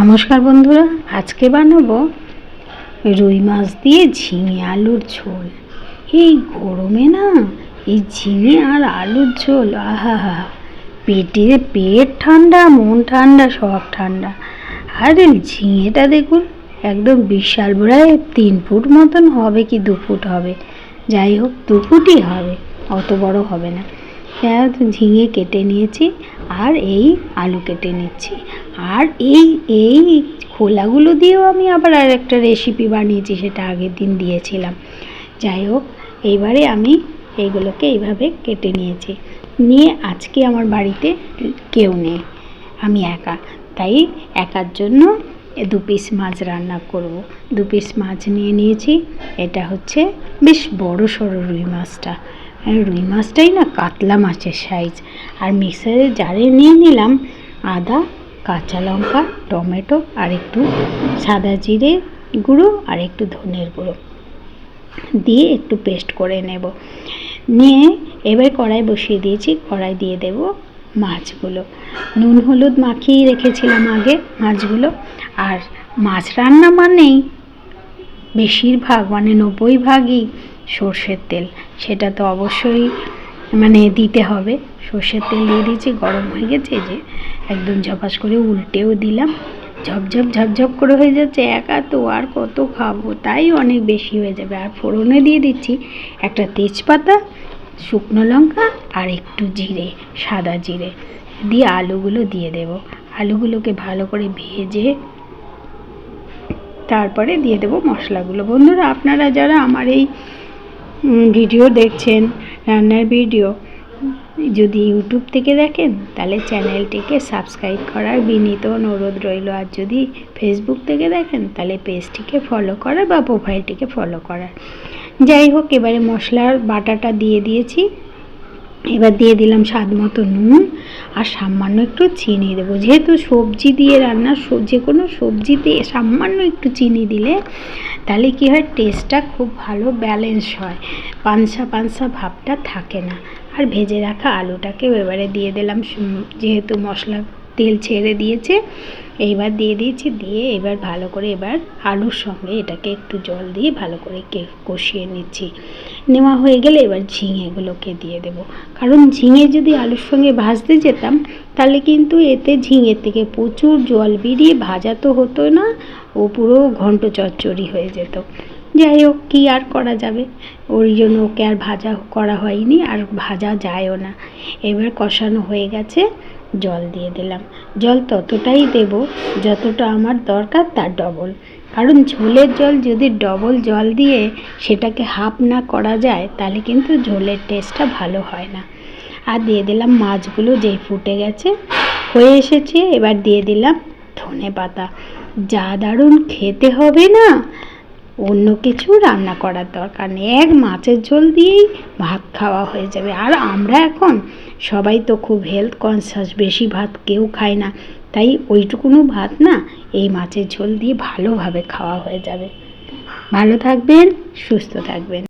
নমস্কার বন্ধুরা, আজকে বানাবো রুই মাছ দিয়ে ঝিঙে আলুর ঝোল। এই গরমে না, এই ঝিঙে আর আলুর ঝোল আহা হা পেটে পেট ঠান্ডা, মন ঠান্ডা, সব ঠান্ডা। আর এই ঝিঙেটা দেখুন, একদম বিশাল প্রায় তিন ফুট মতন হবে কি দু ফুট হবে। যাই হোক, দু ফুটই হবে, অত বড় হবে না। ঝিঙে কেটে নিয়েছি আর এই আলু কেটে নিচ্ছি। আর এই এই খোলাগুলো দিয়েও আমি আবার আর একটা রেসিপি বানিয়েছি, সেটা আগের দিন দিয়েছিলাম। যাই হোক, এইবারে আমি এইগুলোকে এইভাবে কেটে নিয়েছি। নিয়ে আজকে আমার বাড়িতে কেউ নেই, আমি একা। তাই একার জন্য দু পিস মাছ রান্না করব। দু পিস মাছ নিয়ে নিয়েছি, এটা হচ্ছে বেশ বড় সড়ো রুই মাছটা। রুই মাছটাই না কাতলা মাছের সাইজ আর মিক্সারের জারে নিয়ে নিলাম আদা, কাঁচা লঙ্কা, টমেটো আর একটু সাদা জিরে গুঁড়ো আর একটু ধনের গুঁড়ো দিয়ে একটু পেস্ট করে নেব। নিয়ে এবার কড়াই বসিয়ে দিয়েছি, কড়াই দিয়ে দেব মাছগুলো। নুন হলুদ মাখিয়ে রেখেছিলাম আগে মাছগুলো। আর মাছ রান্না মানেই বেশিরভাগ মানে নব্বই ভাগই সর্ষের তেল। সেটা তো অবশ্যই মানে দিতে হবে। সর্ষের তেল দিয়ে দিয়েছি, গরম হয়ে গেছে যে একদম ঝপাস করে উল্টেও দিলাম। ঝপঝপ ঝপঝপ করে হয়ে যাচ্ছে, একা তো আর কত খাব? তাই অনেক বেশি হয়ে যাবে। আর ফোড়নে দিয়ে দিচ্ছি একটা তেজপাতা, শুকনো লঙ্কা আর একটু জিরে, সাদা জিরে। দিয়ে আলুগুলো দিয়ে দেব। আলুগুলোকে ভালো করে ভেজে তারপরে দিয়ে দেবো মশলাগুলো। বন্ধুরা, আপনারা যারা আমার এই ভিডিও দেখছেন, রান্নার ভিডিও যদি ইউটিউব থেকে দেখেন, তাহলে চ্যানেলটিকে সাবস্ক্রাইব করার বিনীত অনুরোধ রইল। আর যদি ফেসবুক থেকে দেখেন, তাহলে পেজটিকে ফলো করার বা প্রোফাইলটিকে ফলো করার। যাই হোক, এবারে মশলার বাটাটা দিয়ে দিয়েছি। এবার দিয়ে দিলাম স্বাদ মতো নুন আর সামান্য একটু চিনি দেবো। যেহেতু সবজি দিয়ে রান্না যে কোনো সবজিতে সামান্য একটু চিনি দিলে তাহলে কী হয় টেস্টটা খুব ভালো ব্যালেন্স হয়। পানসা পানসা ভাবটা থাকে না। আর ভেজে রাখা আলুটাকেও এবারে দিয়ে দিলাম যেহেতু মশলা তেল ছেড়ে দিয়েছে। এইবার দিয়ে দিয়েছি, দিয়ে এবার ভালো করে এবার আলুর সঙ্গে এটাকে একটু জল দিয়ে ভালো করে কষিয়ে নিচ্ছি। নেওয়া হয়ে গেলে এবার ঝিঙেগুলোকে দিয়ে দেব। কারণ ঝিঙে যদি আলুর সঙ্গে ভাজতে যেতাম, তাহলে কিন্তু এতে ঝিঙের থেকে প্রচুর জল বেরিয়ে ভাজা তো হতো না, ও পুরো ঘন্ট চচ্চড়ি হয়ে যেত। যাই হোক, কী আর করা যাবে? ওই জন্য ওকে আর ভাজা করা হয়নি, আর ভাজা যায়ও না। এবার কষানো হয়ে গেছে। জল দিয়ে দিলাম। জল ততটাই দেব যতটা আমার দরকার তার ডবল। কারণ ঝোলের জল যদি ডবল জল দিয়ে সেটাকে হাফ না করা যায়, তাহলে কিন্তু ঝোলের টেস্টটা ভালো হয় না। আর দিয়ে দিলাম মাছগুলো যেই ফুটে গেছে, হয়ে এসেছে। এবার দিয়ে দিলাম ধনে পাতা যা দারুণ খেতে হবে না? অন্য কিছু রান্না করার দরকার নেই। এক মাছের ঝোল দিয়েই ভাত খাওয়া হয়ে যাবে। আর আমরা এখন সবাই তো খুব হেলথ কনসিয়াস বেশি ভাত কেউ খায় না। তাই ওইটুকুনো ভাত না এই মাছের ঝোল দিয়ে ভালোভাবে খাওয়া হয়ে যাবে। ভালো থাকবেন, সুস্থ থাকবেন।